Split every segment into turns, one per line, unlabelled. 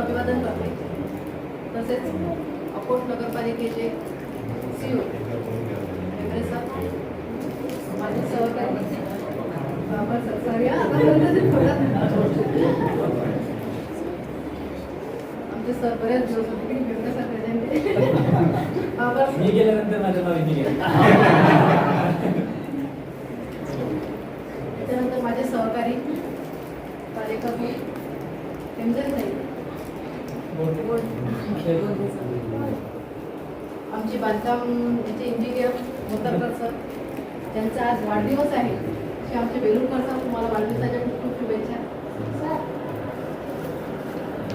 अभिवादन करते तसेच अकोट नगरपालिकेचे सीओ माझे सहकारी बाबा सहकारी आमचे सर बऱ्याच दिवस होते की हेगडे सर प्रेझेंट बाबा
मी गेल्यानंतर माझं नाव इथे गेलं
त्याच्यानंतर माझे सहकारी एमजल ताई आमचे बांधकाम याचे इंजिनियर मोतरकर सर त्यांचा आज वाढदिवस आहे. असे आमचे बेलूरकर सर तुम्हाला वाढदिवसाच्या खूप खूप शुभेच्छा.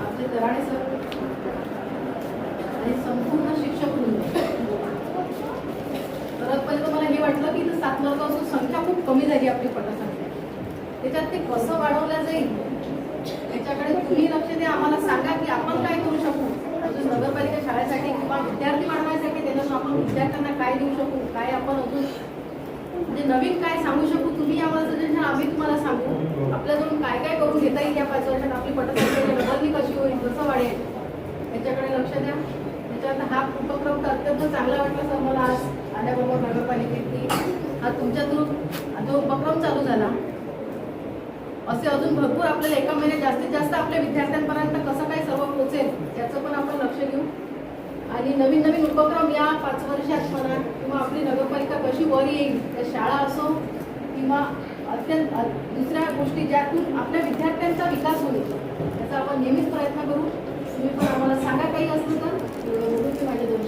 आमचे तराणे सर आणि संपूर्ण शिक्षक वृंद परत पहिले मला हे वाटलं की इथं सात वर्ग असून संख्या खूप कमी झाली आपली पटसंख्या त्याच्यात ते कसं वाढवलं जाईल त्याच्याकडे तुम्ही लक्ष द्या. आम्हाला सांगा की आपण काय करू शकू? अजून नगरपालिका शाळेसाठी किंवा विद्यार्थी वाढवायसाठी त्याच्यातून आपण विद्यार्थ्यांना काय देऊ शकू? काय आपण अजून म्हणजे नवीन काय सांगू शकू? तुम्ही आम्हाला सजेशन आम्ही तुम्हाला सांगू. आपल्याकडून काय काय करून घेता येईल या पाच वर्षात? आपली पटसंख्या नगरनी कशी होईल? कसं वाढेल? याच्याकडे लक्ष द्या. त्याच्यात हा उपक्रम तर अत्यंत चांगला वाटला सर मला आज. आल्याबरोबर नगरपालिकेतली. हा तुमच्या थ्रू जो उपक्रम चालू झाला असे अजून भरपूर आपल्याला एका महिन्यात जास्तीत जास्त आपल्या विद्यार्थ्यांपर्यंत कसं काय सर्व पोहोचेल याचं पण आपण लक्ष देऊ. आणि नवीन नवीन उपक्रम या पाच वर्षात म्हणा किंवा आपली नगरपालिका कशी वर येईल त्या शाळा असो किंवा अत्यंत दुसऱ्या गोष्टी ज्यातून आपल्या विद्यार्थ्यांचा विकास होईल याचा आपण नेहमीच प्रयत्न करू. तुम्ही पण आम्हाला सांगा काही असलं तर. माझ्या दोन